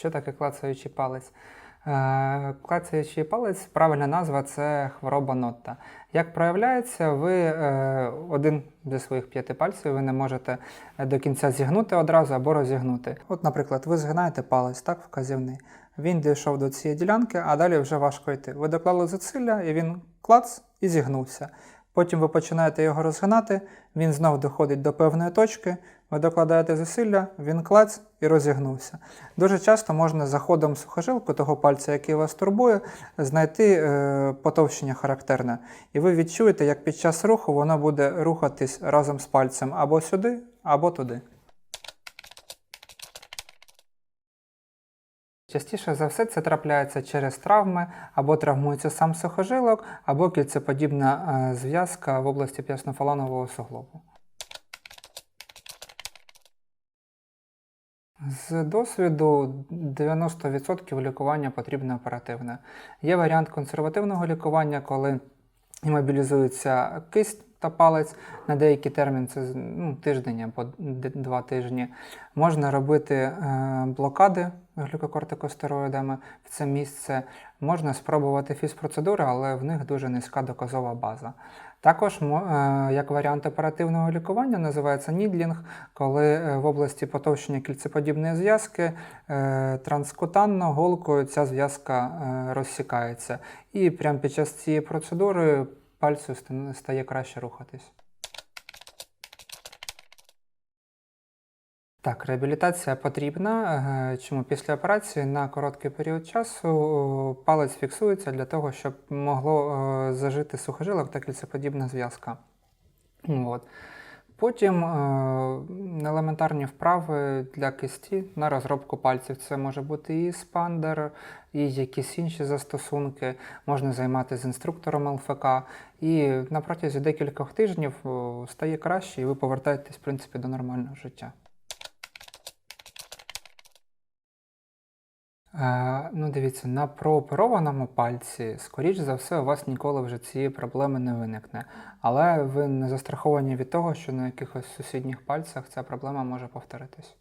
Що таке клацаючий палець? Е, Клацаючий палець, правильна назва це хвороба нотта. Як проявляється, ви е, один зі своїх п'яти пальців ви не можете до кінця зігнути одразу або розігнути. От, наприклад, ви згинаєте палець, так, вказівний. Він дійшов до цієї ділянки, а далі вже важко йти. Ви доклали зусилля, і він клац і зігнувся. Потім ви починаєте його розгинати, він знов доходить до певної точки, ви докладаєте зусилля, він клац і розігнувся. Дуже часто можна за ходом сухожилку того пальця, який вас турбує, знайти е, потовщення характерне. І ви відчуєте, як під час руху воно буде рухатись разом з пальцем або сюди, або туди. Частіше за все це трапляється через травми, або травмується сам сухожилок, або кільцеподібна е, зв'язка в області п'яснофаланового суглобу. З досвіду 90% лікування потрібне оперативне. Є варіант консервативного лікування, коли імобілізується кисть та палець на деякий термін, це ну, тиждень або два тижні. Можна робити е, блокади глюкокортикостероїдами в це місце. Можна спробувати фізпроцедури, але в них дуже низька доказова база. Також е, як варіант оперативного лікування називається нідлінг, коли е, в області потовщення кільцеподібної зв'язки е, транскутанно голкою ця зв'язка розсікається. І прямо під час цієї процедури пальцю стає краще рухатись. Так, реабілітація потрібна. Чому після операції на короткий період часу палець фіксується для того, щоб могло зажити сухожилок та кільцеподібна зв'язка. От. Потім е, елементарні вправи для кисті на розробку пальців. Це може бути і спандер, і якісь інші застосунки. Можна займатися з інструктором ЛФК. І на протязі декількох тижнів стає краще, і ви повертаєтесь в принципі, до нормального життя. Ну, дивіться, на прооперованому пальці, скоріш за все, у вас ніколи вже цієї проблеми не виникне. Але ви не застраховані від того, що на якихось сусідніх пальцях ця проблема може повторитись.